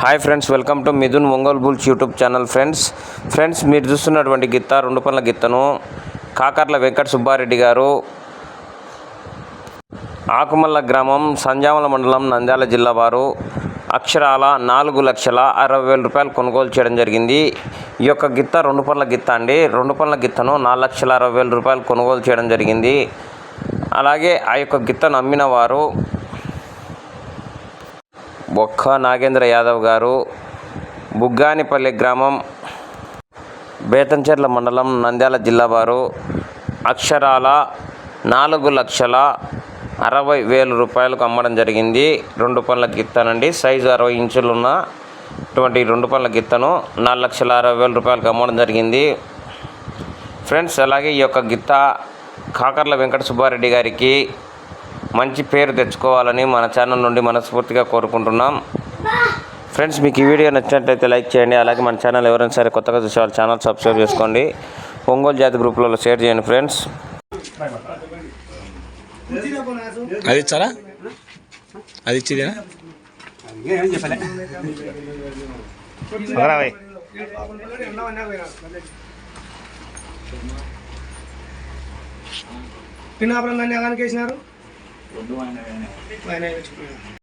Hi friends welcome to Mithun Ongole bulls YouTube channel friends. Friends మీరు చూస్తున్నటువంటి గిత్త రెండు పనుల గిత్తను కాకర్ల వెంకట సుబ్బారెడ్డి గారు ఆకుమల్ల గ్రామం సంజామల మండలం నంద్యాల జిల్లా వారు అక్షరాల నాలుగు లక్షల అరవై వేల రూపాయలు కొనుగోలు చేయడం జరిగింది. ఈ యొక్క గిత్త రెండు పనుల గిత్త అండి. రెండు పనుల గిత్తను నాలుగు లక్షల అరవై వేల రూపాయలు కొనుగోలు చేయడం జరిగింది. అలాగే ఆ యొక్క గిత్తను అమ్మిన వారు బొక్క నాగేంద్ర యాదవ్ గారు బుగ్గానిపల్లి గ్రామం బేతంచెర్ల మండలం నంద్యాల జిల్లా వారు అక్షరాల నాలుగు లక్షల అరవై వేల రూపాయలకు అమ్మడం జరిగింది. రెండు పనుల గిత్తనండి. సైజు అరవై ఇంచులున్న ఇటువంటి రెండు పనుల గిత్తను నాలుగు లక్షల అరవై వేల రూపాయలకు అమ్మడం జరిగింది. ఫ్రెండ్స్ అలాగే ఈ యొక్క గిత్త కాకర్ల వెంకట సుబ్బారెడ్డి గారికి మంచి పేరు తెచ్చుకోవాలని మన ఛానల్ నుండి మనస్ఫూర్తిగా కోరుకుంటున్నాం. ఫ్రెండ్స్ మీకు ఈ వీడియో నచ్చినట్లయితే లైక్ చేయండి. అలాగే మన ఛానల్ ఎవరైనా సరే కొత్తగా చూసే వాళ్ళ ఛానల్ సబ్స్క్రైబ్ చేసుకోండి. ఒంగోలు జాతి గ్రూప్లలో షేర్ చేయండి ఫ్రెండ్స్ అది ఇచ్చారా? అది ఇచ్చిదేనా? పిన్నాపురం ధాన్యానికి వేసినారు. ఆయన వేసుకున్నారు.